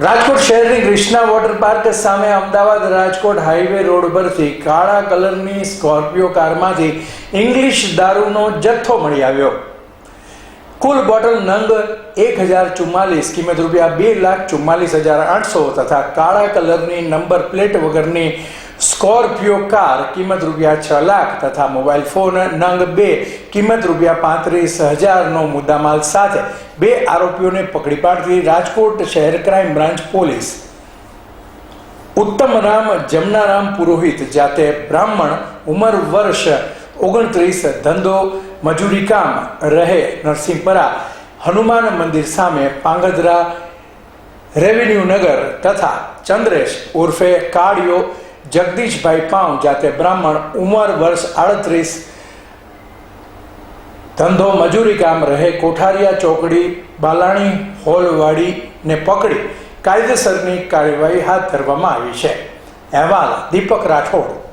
રાજકોટ શહેરની Krishna water park સામે Ahmedabad Rajkot highway road પરથી કાળા કલરની સ્કોર્પિયો કારમાંથી ઇંગ્લિશ દારૂનો જથ્થો મળી આવ્યો. કુલ બોટલ નંગ એક હજાર ચુમ્માલીસ, કિંમત રૂપિયા બે લાખ ચુમ્માલીસ હજાર આઠસો તથા કાળા કલરની નંબર પ્લેટ વગરની સ્કોર્પિયો કાર કિંમત રૂપિયા છ લાખ તથા મોબાઈલ ફોન નંગ બે કિંમત રૂપિયા પાંત્રીસ હજારનો મુદ્દામાલ સાથે બે આરોપીઓને પકડી પાડતી રાજકોટ શહેર ક્રાઇમ બ્રાન્ચ પોલીસ. ઉત્તમ રામ જમનારામ પુરોહિત, જાતે બ્રાહ્મણ, ઉંમર વર્ષ ઓગણત્રીસ, ધંધો, મજૂરી કામ, રહે નરસિંહપરા, હનુમાન મંદિર સામે પાંગધરા, રેવન્યુ નગર તથા ચંદ્રેશ ઉર્ફે કાળિયો જગદીશભાઈ પાઉં જાતે બ્રાહ્મણ, ઉંમર વર્ષ આડત્રીસ, ધંધો મજૂરી કામ રહે, કોઠારિયા ચોકડી, બાલાણી હોલવાડીને પકડી કાયદેસરની કાર્યવાહી હાથ ધરવામાં આવી છે. અહેવાલ દીપક રાઠોડ.